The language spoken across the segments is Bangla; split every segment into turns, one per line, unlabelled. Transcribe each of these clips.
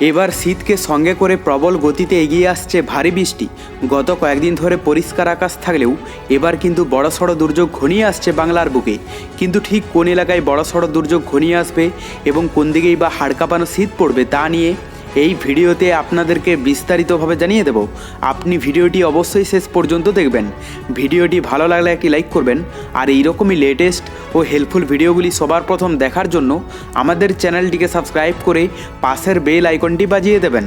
এবার শীতকে সঙ্গে করে প্রবল গতিতে এগিয়ে আসছে ভারী বৃষ্টি। গত কয়েকদিন ধরে পরিষ্কার আকাশ থাকলেও এবার কিন্তু বড়সড় দুর্যোগ ঘনিয়ে আসছে বাংলার বুকে। কিন্তু ঠিক কোন এলাকায় বড়সড় দুর্যোগ ঘনিয়ে আসবে এবং কোন দিকেই বা হাড়কাঁপানো শীত পড়বে তা নিয়ে এই ভিডিওতে আপনাদেরকে বিস্তারিতভাবে জানিয়ে দেব। আপনি ভিডিওটি অবশ্যই শেষ পর্যন্ত দেখবেন। ভিডিওটি ভালো লাগলে একটি লাইক করবেন। আর এইরকমই লেটেস্ট ও হেল্পফুল ভিডিওগুলি সবার প্রথম দেখার জন্য আমাদের চ্যানেলটিকে সাবস্ক্রাইব করে পাশের বেল আইকনটি বাজিয়ে দেবেন।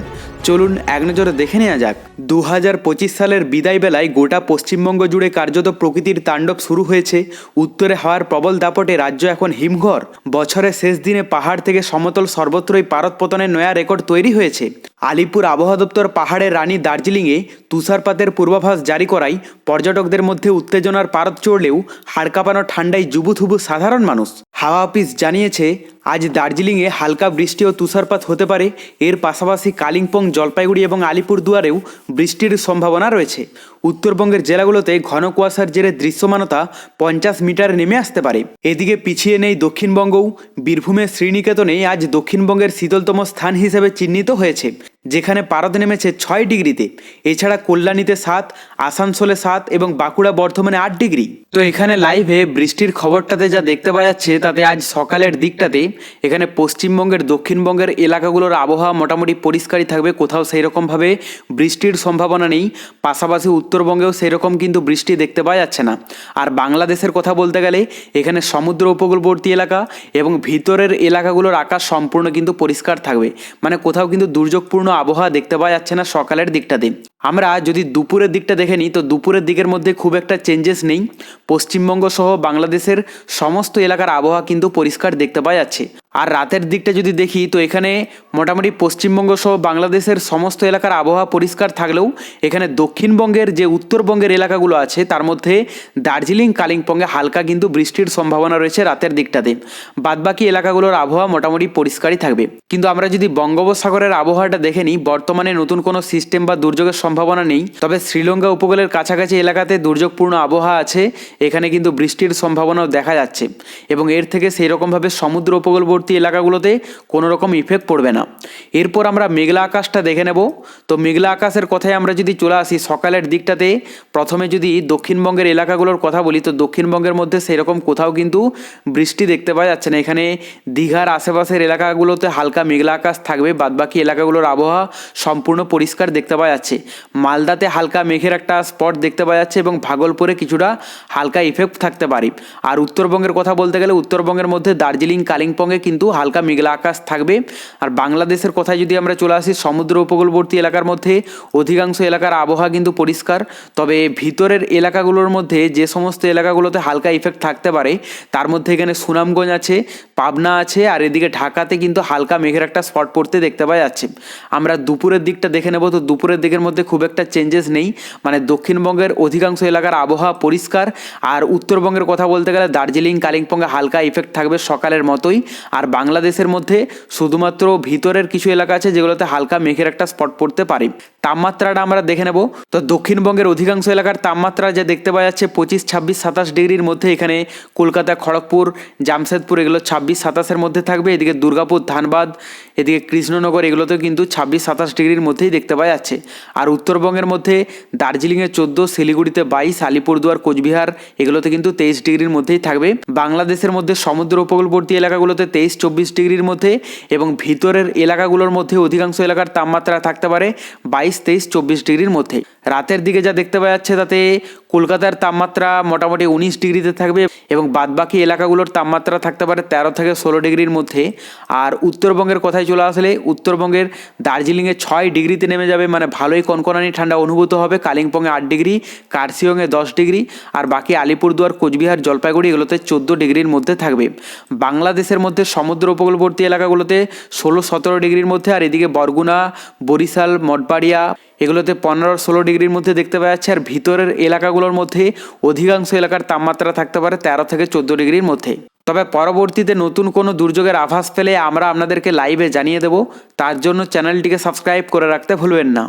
চলুন এক নজরে দেখে নেওয়া যাক। দু হাজার পঁচিশ সালের বিদায় বেলায় গোটা পশ্চিমবঙ্গ জুড়ে কার্যত প্রকৃতির তাণ্ডব শুরু হয়েছে। উত্তরে হওয়ার প্রবল দাপটে রাজ্য এখন হিমঘর। বছরের শেষ দিনে পাহাড় থেকে সমতল সর্বত্রই পারদ পতনের নয়া রেকর্ড তৈরি হয়েছে। আলিপুর আবহাওয়া দপ্তর পাহাড়ের রানী দার্জিলিংয়ে তুষারপাতের পূর্বাভাস জারি করায় পর্যটকদের মধ্যে উত্তেজনার পারদ চড়লেও হাড়কাঁপানো ঠান্ডায় জুবুথুবু সাধারণ মানুষ। হাওয়া অফিস জানিয়েছে আজ দার্জিলিংয়ে হালকা বৃষ্টি ও তুষারপাত হতে পারে। এর পাশাপাশি কালিম্পং, জলপাইগুড়ি এবং আলিপুরদুয়ারেও বৃষ্টির সম্ভাবনা রয়েছে। উত্তরবঙ্গের জেলাগুলোতে ঘন কুয়াশার জেরে দৃশ্যমানতা পঞ্চাশ মিটার নেমে আসতে পারে। এদিকে পিছিয়ে নেই দক্ষিণবঙ্গও। বীরভূমের শ্রীনিকেতনে আজ দক্ষিণবঙ্গের শীতলতম স্থান হিসেবে চিহ্নিত হয়েছে, যেখানে পারদ নেমেছে ছয় ডিগ্রিতে। এছাড়া কল্যাণীতে সাত, আসানসোলে সাত এবং বাঁকুড়া বর্ধমানে আট ডিগ্রি। তো এখানে লাইভে বৃষ্টির খবরটাতে যা দেখতে পাওয়া যাচ্ছে, তাতে আজ সকালের দিকটাতে এখানে পশ্চিমবঙ্গের দক্ষিণবঙ্গের এলাকাগুলোর আবহাওয়া মোটামুটি পরিষ্কারই থাকবে, কোথাও সেই রকমভাবে বৃষ্টির সম্ভাবনা নেই, পাশাপাশি উত্তরবঙ্গেও সেই রকম কিন্তু বৃষ্টি দেখতে পাওয়া যাচ্ছে না। আর বাংলাদেশের কথা বলতে গেলে, এখানে সমুদ্র উপকূলবর্তী এলাকা এবং ভিতরের এলাকাগুলোর আকাশ সম্পূর্ণ কিন্তু পরিষ্কার থাকবে। মানে কোথাও কিন্তু দুর্যোগপূর্ণ আবহাওয়া দেখতে পাওয়া যাচ্ছে না সকালের দিকটাতে। আমরা যদি দুপুরের দিকটা দেখে নিই, তো দুপুরের দিকের মধ্যে খুব একটা চেঞ্জেস নেই। পশ্চিমবঙ্গ সহ বাংলাদেশের সমস্ত এলাকার আবহাওয়া কিন্তু পরিষ্কার দেখতে পাওয়া যাচ্ছে। আর রাতের দিকটা যদি দেখি, তো এখানে মোটামুটি পশ্চিমবঙ্গ সহ বাংলাদেশের সমস্ত এলাকার আবহাওয়া পরিষ্কার থাকলেও এখানে দক্ষিণবঙ্গের যে উত্তরবঙ্গের এলাকাগুলো আছে, তার মধ্যে দার্জিলিং, কালিম্পংয়ে হালকা কিন্তু বৃষ্টির সম্ভাবনা রয়েছে রাতের দিকটাতে। বাদবাকি এলাকাগুলোর আবহাওয়া মোটামুটি পরিষ্কারই থাকবে। কিন্তু আমরা যদি বঙ্গোপসাগরের আবহাওয়াটা দেখে নিই, বর্তমানে নতুন কোনো সিস্টেম বা দুর্যোগের সম্ভাবনা নেই। তবে শ্রীলঙ্কা উপকূলের কাছাকাছি এলাকাতে দুর্যোগপূর্ণ আবহাওয়া আছে, এখানে কিন্তু বৃষ্টির সম্ভাবনাও দেখা যাচ্ছে। এবং এর থেকে সেই রকমভাবে সমুদ্র উপকূলবর্তী এলাকাগুলোতে কোনো রকম ইফেক্ট পড়বে না। এরপর আমরা মেঘলা আকাশটা দেখে নেব। তো মেঘলা আকাশের কথায় আমরা যদি চলে আসি সকালের দিকটাতে, প্রথমে যদি দক্ষিণবঙ্গের এলাকাগুলোর কথা বলি, তো দক্ষিণবঙ্গের মধ্যে সেরকম কোথাও কিন্তু বৃষ্টি দেখতে পাওয়া যাচ্ছে না। এখানে দীঘার আশেপাশের এলাকাগুলোতে হালকা মেঘলা আকাশ থাকবে, বাদবাকি এলাকাগুলোর আবহাওয়া সম্পূর্ণ পরিষ্কার দেখতে পাওয়া যাচ্ছে। মালদাতে হালকা মেঘের একটা স্পট দেখতে পাওয়া যাচ্ছে এবং ভাগলপুরে কিছুটা হালকা ইফেক্ট থাকতে পারে। আর উত্তরবঙ্গের কথা বলতে গেলে, উত্তরবঙ্গের মধ্যে দার্জিলিং, কালিম্পংয়ে কিন্তু হালকা মেঘলা আকাশ থাকবে। আর বাংলাদেশের কথায় যদি আমরা চলে আসি, সমুদ্র উপকূলবর্তী এলাকার মধ্যে, অধিকাংশ এলাকার আবহাওয়া কিন্তু পরিষ্কার। তবে ভিতরের এলাকাগুলোর মধ্যে যে সমস্ত এলাকাগুলোতে হালকা ইফেক্ট থাকতে পারে, তার মধ্যে এখানে সুনামগঞ্জ আছে, পাবনা আছে, আর এদিকে ঢাকাতে কিন্তু হালকা মেঘের একটা স্পট পড়তে দেখতে পাওয়া যাচ্ছে। আমরা দুপুরের দিকটা দেখে নেব, তো দুপুরের দিকের মধ্যে খুব একটা চেঞ্জেস নেই। মানে দক্ষিণবঙ্গের অধিকাংশ এলাকার আবহাওয়া পরিষ্কার। আর উত্তরবঙ্গের কথা বলতে গেলে দার্জিলিং, কালিম্পংয়ে হালকা ইফেক্ট থাকবে সকালের মতোই। আর বাংলাদেশের মধ্যে শুধুমাত্র ভিতরের কিছু এলাকা আছে যেগুলোতে হালকা মেঘের একটা স্পট পড়তে পারে। তাপমাত্রাটা আমরা দেখে নেব। তো দক্ষিণবঙ্গের অধিকাংশ এলাকার তাপমাত্রা যা দেখতে পাওয়া যাচ্ছে পঁচিশ, ছাব্বিশ, সাতাশ ডিগ্রির মধ্যে এখানে কলকাতা, খড়গপুর, জামশেদপুর এগুলো ছাব্বিশ, সাতাশের মধ্যে থাকবে। এদিকে দুর্গাপুর, ধানবাদ, এদিকে কৃষ্ণনগর এগুলোতেও কিন্তু ছাব্বিশ, সাতাশ ডিগ্রির মধ্যেই দেখতে পাওয়া যাচ্ছে। আর উত্তরবঙ্গের মধ্যে দার্জিলিংয়ে চোদ্দ, শিলিগুড়িতে বাইশ, আলিপুরদুয়ার, কোচবিহার এগুলোতে কিন্তু তেইশ ডিগ্রির মধ্যেই থাকবে। বাংলাদেশের মধ্যে সমুদ্র উপকূলবর্তী এলাকাগুলোতে তেইশ চব্বিশ ডিগ্রির মধ্যে এবং ভিতরের এলাকাগুলোর মধ্যে অধিকাংশ এলাকার তাপমাত্রা থাকতে পারে বাইশ, তেইশ, চব্বিশ ডিগ্রির মধ্যে। রাতের দিকে যা দেখতে পাওয়া যাচ্ছে তাতে কলকাতার তাপমাত্রা মোটামুটি উনিশ ডিগ্রিতে থাকবে এবং বাদবাকি এলাকাগুলোর তাপমাত্রা থাকতে পারে তেরো থেকে ষোলো ডিগ্রির মধ্যে। আর উত্তরবঙ্গের কথায় চলে আসলে উত্তরবঙ্গের দার্জিলিংয়ে ছয় ডিগ্রিতে নেমে যাবে মানে ভালোই কনকনানি ঠান্ডা অনুভূত হবে। কালিম্পংয়ে আট ডিগ্রি কার্সিয়ংয়ে দশ ডিগ্রি, আর বাকি আলিপুরদুয়ার, কোচবিহার, জলপাইগুড়ি এগুলোতে চোদ্দ ডিগ্রির মধ্যে থাকবে। বাংলাদেশের মধ্যে সমুদ্র উপকূলবর্তী এলাকাগুলোতে ষোলো সতেরো ডিগ্রির মধ্যে, আর এদিকে বরগুনা, বরিশাল, মঠবাড়িয়া এগুলোতে পনেরো ষোলো ডিগ্রির মধ্যে দেখতে পাওয়া যাচ্ছে, আর ভিতরের এলাকাগুলোর মধ্যে অধিকাংশ এলাকার তাপমাত্রা থাকতে পারে তেরো থেকে চোদ্দ ডিগ্রির মধ্যে। তবে পরবর্তীতে নতুন কোনো দুর্যোগের আভাস পেলে আমরা আপনাদেরকে লাইভে জানিয়ে দেব। তার জন্য চ্যানেলটিকে সাবস্ক্রাইব করে রাখতে ভুলবেন না।